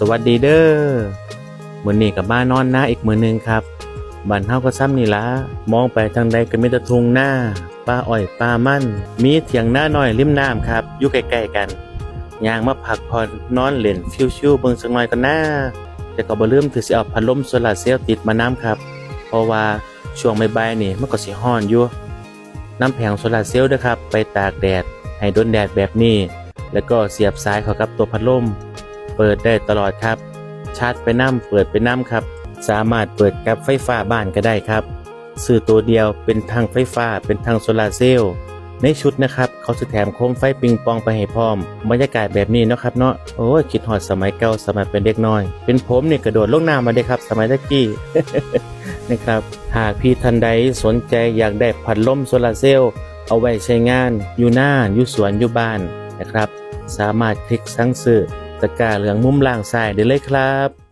สวัสดีเด้อมื้อนี้กับมานอนหน้าอีกมื้อหนึงครับบ้านเฮาก็ซ้ำนี่ละมองไปทางใดก็มีแต่ทุ่งหน้าป่าอ้อยป่ามันมีเถียงหน้าน้อยริมน้ำครับ อยู่ใกล้ๆกันย่างมาพักผ่อนนอนเล่นฟิวๆเบิ่งสักหน่อยก็น่าแต่ก็บ่ลืมถือสิเอาพัดลมโซลาเซลล์ติดมาน้ำครับ เพราะว่าช่วงบ่ายๆนี่มันก็สิร้อนอยู่น้ำแผงโซลาเซลล์เด้อครับ ไปตากแดด ให้โดนแดดแบบนี้ แล้วก็เสียบสายเข้ากับตัวพัดลม เปิดได้ตลอดครับ ชาร์จไปน้ำเปิดไปน้ำครับ สามารถเปิดกับไฟฟ้าบ้านก็ได้ครับซื้อตัวเดียวเป็นทางไฟฟ้าเป็นทางโซลาร์เซลล์ในชุดนะครับเขาจะแถมโคมไฟปิงปองไปให้พร้อม บรรยากาศแบบนี้นะครับเนาะโอ้ยคิดหอดสมัยเก่าสมัยเป็นเด็กน้อย เป็นผมเนี่ยกระโดดลงน้ำมาได้ครับ สมัยตะกี้นะครับ หากพี่ทันใดสนใจอยากได้พัดลมโซลาร์เซลล์เอาไว้ใช้งาน อยู่หน้าอยู่สวนอยู่บ้านนะครับ สามารถคลิกสั่งซื้อ ตะกร้าเหลืองมุมล่างซ้ายได้เลยครับ